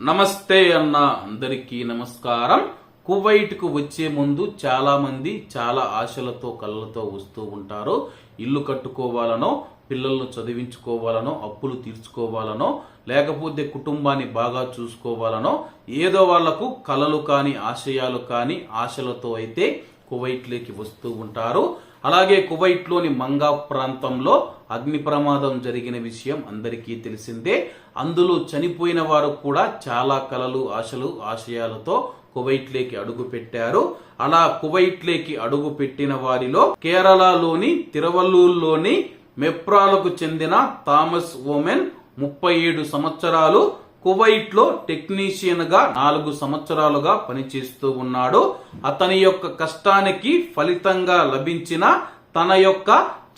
నమస్తే అన్న అందరికీ నమస్కారం. కువైట్కు వచ్చే ముందు చాలా మంది చాలా ఆశలతో కళ్ళతో వస్తూ ఉంటారు. ఇల్లు కట్టుకోవాలనో పిల్లలను చదివించుకోవాలనో అప్పులు తీర్చుకోవాలనో లేకపోతే కుటుంబాన్ని బాగా చూసుకోవాలనో ఏదో వాళ్ళకు కలలు కానీ ఆశయాలు కానీ ఆశలతో అయితే కువైట్లోకి వస్తూ ఉంటారు. అలాగే కువైట్లోని మంగా ప్రాంతంలో అగ్ని ప్రమాదం జరిగిన విషయం అందరికీ తెలిసిందే. అందులో చనిపోయిన వారు కూడా చాలా కలలు ఆశలు ఆశయాలతో కువైట్లేకి అడుగు పెట్టారు. అలా కువైట్లేకి అడుగు పెట్టిన వారిలో కేరళలోని తిరువల్లూరులోని మెప్రాలకు చెందిన థామస్ ఓమెన్ ముప్పై ఏడు సంవత్సరాలు కువైట్లో టెక్నీషియన్గా నాలుగు సంవత్సరాలుగా పనిచేస్తూ ఉన్నాడు. అతని యొక్క కష్టానికి ఫలితంగా లభించిన తన యొక్క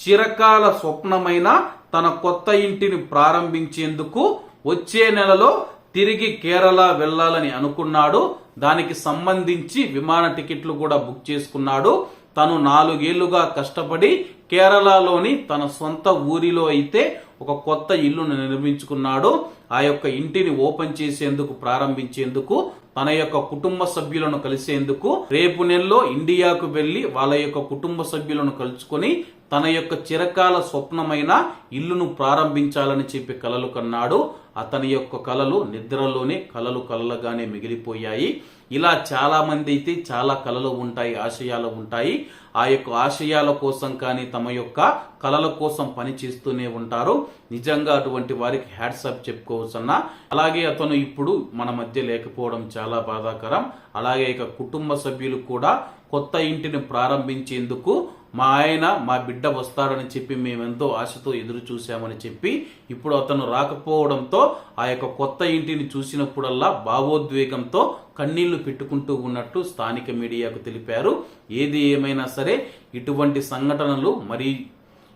చిరకాల స్వప్నమైన తన కొత్త ఇంటిని ప్రారంభించేందుకు వచ్చే నెలలో తిరిగి కేరళ వెళ్ళాలని అనుకున్నాడు. దానికి సంబంధించి విమాన టికెట్లు కూడా బుక్ చేసుకున్నాడు. తను నాలుగేళ్ళుగా కష్టపడి కేరళలోని తన సొంత ఊరిలో అయితే ఒక కొత్త ఇల్లును నిర్మించుకున్నాడు. ఆ యొక్క ఇంటిని ఓపెన్ చేసేందుకు ప్రారంభించేందుకు తన యొక్క కుటుంబ సభ్యులను కలిసేందుకు రేపు నెలలో ఇండియాకు వెళ్ళి వాళ్ళ యొక్క కుటుంబ సభ్యులను కలుసుకొని తన యొక్క చిరకాల స్వప్నమైన ఇల్లును ప్రారంభించాలని చెప్పి కలలు కన్నాడు. అతని యొక్క కళలు నిద్రలోనే కళలు కలలుగానే మిగిలిపోయాయి. ఇలా చాలా మంది అయితే చాలా కళలు ఉంటాయి ఆశయాలు ఉంటాయి. ఆ యొక్క ఆశయాల కోసం కానీ తమ యొక్క కళల కోసం పని చేస్తూనే ఉంటారు. నిజంగా అటువంటి వారికి హ్యాట్సాప్ చెప్పుకోవచ్చు అన్న అలాగే అతను ఇప్పుడు మన మధ్య లేకపోవడం చాలా బాధాకరం. అలాగే ఇక కుటుంబ సభ్యులు కూడా కొత్త ఇంటిని ప్రారంభించేందుకు మా ఆయన మా బిడ్డ వస్తాడని చెప్పి మేమెంతో ఆశతో ఎదురు చూశామని చెప్పి ఇప్పుడు అతను రాకపోవడంతో ఆ యొక్క కొత్త ఇంటిని చూసినప్పుడల్లా భావోద్వేగంతో కన్నీళ్ళు పెట్టుకుంటూ ఉన్నట్టు స్థానిక మీడియాకు తెలిపారు. ఏది ఏమైనా సరే ఇటువంటి సంఘటనలు మరి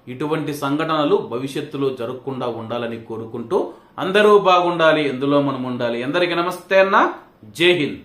ఇటువంటి సంఘటనలు భవిష్యత్తులో జరగకుండా ఉండాలని కోరుకుంటూ అందరూ బాగుండాలి ఎందులో మనం ఉండాలి. అందరికీ నమస్తే అన్న. జై హింద్.